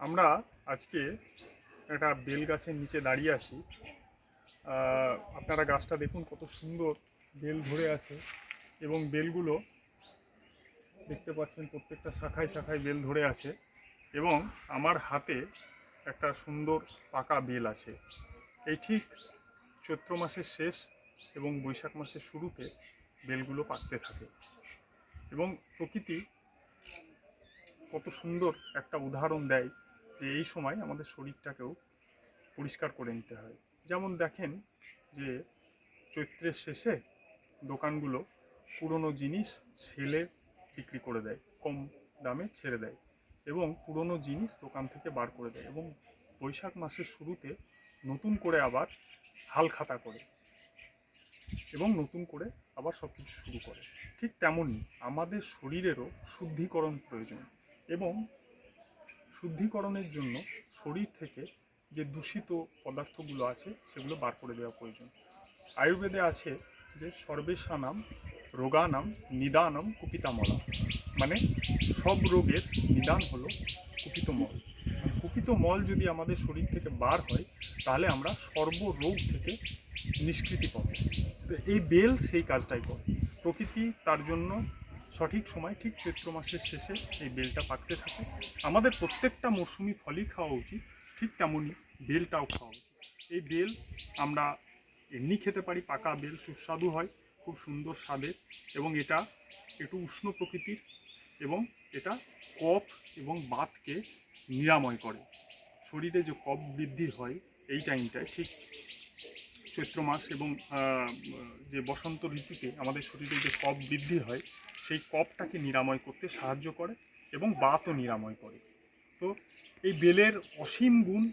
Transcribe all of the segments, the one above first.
আমরা আজকে একটা বেল গাছের নিচে দাঁড়িয়ে আছি। আপনারা গাছটা দেখুন কত সুন্দর বেল ধরে আছে এবং বেলগুলো দেখতে পাচ্ছেন প্রত্যেকটা শাখায় শাখায় বেল ধরে আছে এবং আমার হাতে একটা সুন্দর পাকা বেল আছে। এই ঠিক চৈত্র মাসের শেষ এবং বৈশাখ মাসের শুরুতে বেলগুলো পাকতে থাকে এবং প্রকৃতি কত সুন্দর একটা উদাহরণ দেয় যে এই সময় আমাদের শরীরটাকেও পরিষ্কার করে নিতে হয়। যেমন দেখেন যে চৈত্রের শেষে দোকানগুলো পুরনো জিনিস সেলে বিক্রি করে দেয়, কম দামে ছেড়ে দেয় এবং পুরনো জিনিস দোকান থেকে বার করে দেয় এবং বৈশাখ মাসের শুরুতে নতুন করে আবার হাল খাতা করে এবং নতুন করে আবার সব কিছু শুরু করে। ঠিক তেমনই আমাদের শরীরেরও শুদ্ধিকরণ প্রয়োজন এবং শুদ্ধিকরণের জন্য শরীর থেকে যে দূষিত পদার্থগুলো আছে, সেগুলো বার করে দেওয়া প্রয়োজন। আয়ুর্বেদে আছে যে সর্বেশানাম, রোগানাম, নিদানম কুপিতামলা মানে সব রোগের নিদান হলো কুপিত মল মানে কুপিত মল যদি আমাদের শরীর থেকে বার হয়, তাহলে আমরা সর্বরোগ থেকে নিষ্কৃতি পাবো। তো এই বেল সেই কাজটাই করে। প্রকৃতি তার জন্য সঠিক সময়, ঠিক চৈত্র মাসের শেষে এই বেলটা পাকতে থাকে। আমাদের প্রত্যেকটা মৌসুমি ফলই খাওয়া উচিত, ঠিক তেমনই বেলটাও খাওয়া উচিত। এই বেল আমরা এমনি খেতে পারি, পাকা বেল, সুস্বাদু হয়, খুব সুন্দর স্বাদের এবং এটা একটু উষ্ণ প্রকৃতির এবং এটা কফ এবং বাতকে নিরাময় করে। শরীরে যে কফ বৃদ্ধি হয় এই টাইমটায়, ঠিক চৈত্র মাস এবং যে বসন্ত ঋতুতে আমাদের শরীরে যে কফ বৃদ্ধি হয় সেই কফটাকে নিরাময় করতে সাহায্য করে এবং বাতও নিরাময় করে। তো এই বেলের অসীম গুণ,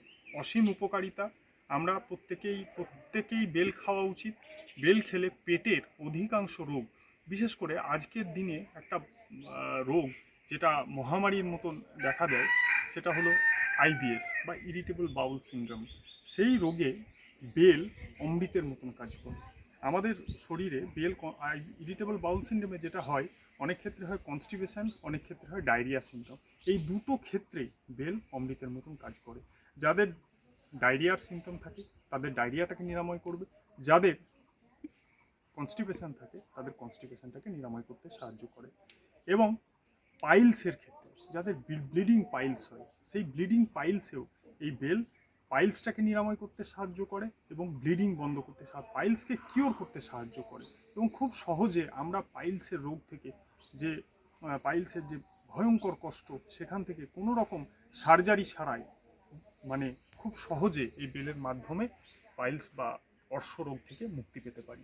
অসীম উপকারিতা আমরা প্রত্যেকেই প্রত্যেকেই বেল খাওয়া উচিত। বেল খেলে পেটের অধিকাংশ রোগ, বিশেষ করে আজকের দিনে একটা রোগ যেটা মহামারীর মতন দেখা দেয়, সেটা হলো আইবিএস বা ইরিটেবল বাউল সিনড্রোম। সেই রোগে বেল অমৃতের মতন কাজ করে। আমাদের শরীরে বেল ইরিটেবল বাউল সিনড্রোমে যেটা হয়, অনেক ক্ষেত্রে হয় কনস্টিপেশন অনেক ক্ষেত্রে হয় ডায়রিয়া সিমটম এই দুটো ক্ষেত্রেই বেল অমৃতের মতন কাজ করে। যাদের ডায়রিয়ার সিমটম থাকে, তাদের ডায়রিয়াটাকে নিরাময় করবে। যাদের কনস্টিপেশন থাকে, তাদের কনস্টিপেশনটাকে নিরাময় করতে সাহায্য করে। এবং পাইলসের ক্ষেত্রে, যাদের ব্লিডিং পাইলস হয়, সেই ব্লিডিং পাইলসেও এই বেল পাইলসটাকে নিরাময় করতে সাহায্য করে এবং ব্লিডিং বন্ধ করতে সাহায্য পাইলসকে কিওর করতে সাহায্য করে এবং খুব সহজে আমরা পাইলসের রোগ থেকে যে পাইলসের যে ভয়ঙ্কর কষ্ট সেখান থেকে কোনো রকম সার্জারি ছাড়াই মানে খুব সহজে এই বেলের মাধ্যমে পাইলস বা অর্শ রোগ থেকে মুক্তি পেতে পারি।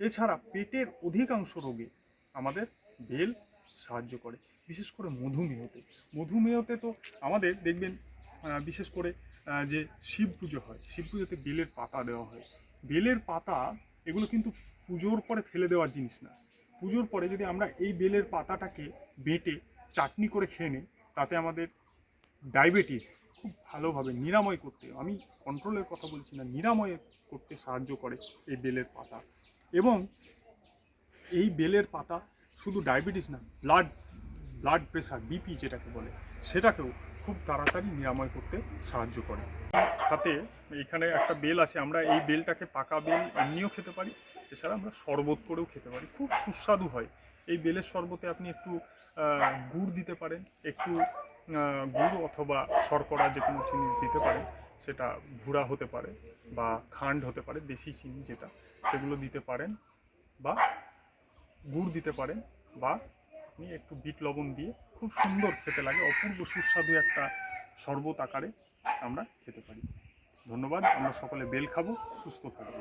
এছাড়া পেটের অধিকাংশ রোগে আমাদের বেল সাহায্য করে, বিশেষ করে মধুমেহতে। মধুমেহতে তো আমাদের দেখবেন বিশেষ করে যে শিব পুজো হয়, শিব পুজোতে বেলের পাতা দেওয়া হয়। বেলের পাতা, এগুলো কিন্তু পুজোর পরে ফেলে দেওয়ার জিনিস না। পুজোর পরে যদি আমরা এই বেলের পাতাটাকে বেটে, চাটনি করে খেয়ে নিই, তাতে আমাদের ডায়াবেটিস খুব ভালোভাবে নিরাময় করতে, আমি কন্ট্রোলের কথা বলছি না, নিরাময় করতে সাহায্য করে এই বেলের পাতা। এবং এই বেলের পাতা শুধু ডায়াবেটিস না ব্লাড ব্লাড প্রেশার বিপি যেটাকে বলে, সেটাকেও খুব তাড়াতাড়ি নিরাময় করতে সাহায্য করে। সাথে এখানে একটা বেল আছে, আমরা এই বেলটাকে পাকা বেল এমনিও খেতে পারি, এছাড়া আমরা শরবত করেও খেতে পারি। খুব সুস্বাদু হয়। এই বেলের শরবতে আপনি একটু গুড় দিতে পারেন, একটু গুড় অথবা শর্করা যে কোনো জিনিস দিতে পারেন, সেটা ভুড়া হতে পারে বা খান্ড হতে পারে, দেশি চিনি যেটা, সেগুলো দিতে পারেন বা গুড় দিতে পারেন বা আপনি একটু বিট লবণ দিয়ে খুব সুন্দর খেতে লাগে। অপূর্ব সুস্বাদু একটা শরবত আকারে আমরা খেতে পারি। ধন্যবাদ। আমরা সকলে বেল খাব, সুস্থ থাকব।